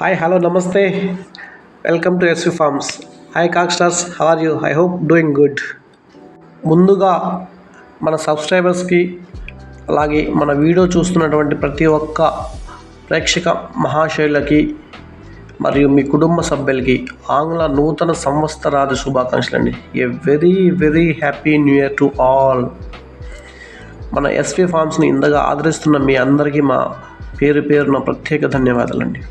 Hi hello నమస్తే welcome to SV farms hi cock stars how are you I hope doing good ముందుగా మన సబ్స్క్రైబర్స్కి అలాగే మన వీడియో చూస్తున్నటువంటి ప్రతి ఒక్క ప్రేక్షక మహాశైలకి మరియు మీ కుటుంబ సభ్యులకి ఆంగ్ల నూతన సంవత్సరాది శుభాకాంక్షలు అండి a very very happy new year to all మన ఎస్పీ ఫార్మ్స్ని ఇందగా ఆదరిస్తున్న మీ అందరికీ మా పేరు పేరున ప్రత్యేక ధన్యవాదాలండి.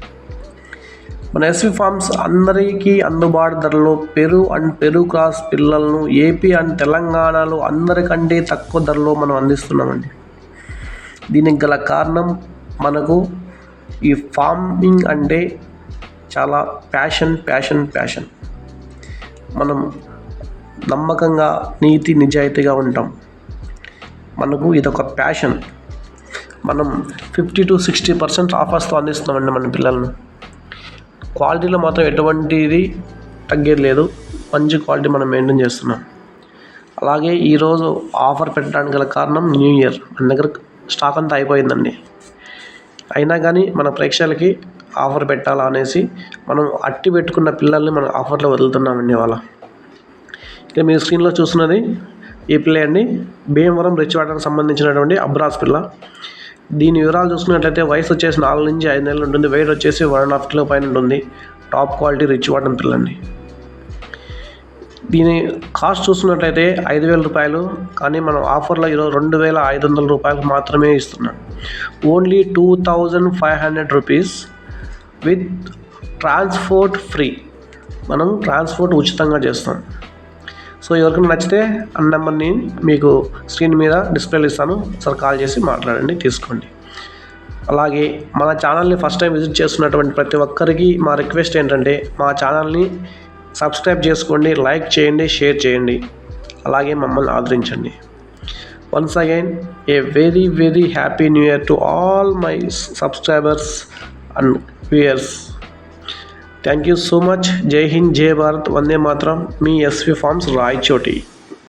మన ఎస్వి ఫార్మ్స్ అందరికీ అందుబాటు ధరలో పెరు అండ్ పెరు క్రాస్ పిల్లలను ఏపీ అండ్ తెలంగాణలో అందరికంటే తక్కువ ధరలో మనం అందిస్తున్నామండి. దీనికి గల కారణం మనకు ఈ ఫార్మింగ్ అంటే చాలా ప్యాషన్ ప్యాషన్ ప్యాషన్ మనం నమ్మకంగా నీతి నిజాయితీగా ఉంటాం. మనకు ఇదొక ప్యాషన్ మనం ఫిఫ్టీ టు సిక్స్టీ పర్సెంట్ ఆఫర్స్తో అందిస్తున్నామండి మన పిల్లలను. క్వాలిటీలో మాత్రం ఎటువంటిది తగ్గేది లేదు మంచి క్వాలిటీ మనం మెయింటైన్ చేస్తున్నాం. అలాగే ఈరోజు ఆఫర్ పెట్టడానికి గల కారణం న్యూ ఇయర్. మన దగ్గర స్టాక్ అంతా అయిపోయిందండి. అయినా కానీ మన ప్రేక్షకులకి ఆఫర్ పెట్టాలా అనేసి మనం అట్టి పెట్టుకున్న పిల్లల్ని మనం ఆఫర్లో వదులుతున్నామండి ఇవాళ. ఇక మీ స్క్రీన్లో చూస్తున్నది ఈ పిల్ల అండి భీమవరం రిచ్ వాటర్కి సంబంధించినటువంటి అబ్రాస్ పిల్ల. దీని వివరాలు చూసుకున్నట్లయితే వయసు వచ్చేసి నాలుగు నుంచి ఐదు నెలలు ఉంటుంది. వెయిట్ వచ్చేసి వన్ అండ్ హాఫ్ కిలో పైన ఉంటుంది. టాప్ క్వాలిటీ రిచ్ వాటర్ పిల్లండి దీని కాస్ట్ చూసుకున్నట్లయితే ఐదు వేల రూపాయలు. కానీ మనం ఆఫర్లో ఈరోజు రెండు వేల ఐదు వందల రూపాయలు మాత్రమే ఇస్తున్నాం. Only two thousand five hundred rupees with transport free మనం ట్రాన్స్పోర్ట్ ఉచితంగా చేస్తాం. సో ఎవరికైనా నచ్చితే ఆ నెంబర్ని మీకు స్క్రీన్ మీద డిస్ప్లేలో ఇస్తాను. సార్ కాల్ చేసి మాట్లాడండి తీసుకోండి. అలాగే మన ఛానల్ని ఫస్ట్ టైం విజిట్ చేస్తున్నటువంటి ప్రతి ఒక్కరికి మా రిక్వెస్ట్ ఏంటంటే మా ఛానల్ని సబ్స్క్రైబ్ చేసుకోండి లైక్ చేయండి షేర్ చేయండి. అలాగే మమ్మల్ని ఆదరించండి. Once again a very very happy new year to all my subscribers and viewers. Thank you so much జై హింద్ జై భారత్ వందే మాత్రం మీ ఎస్వి ఫార్మ్స్ రాయచోటి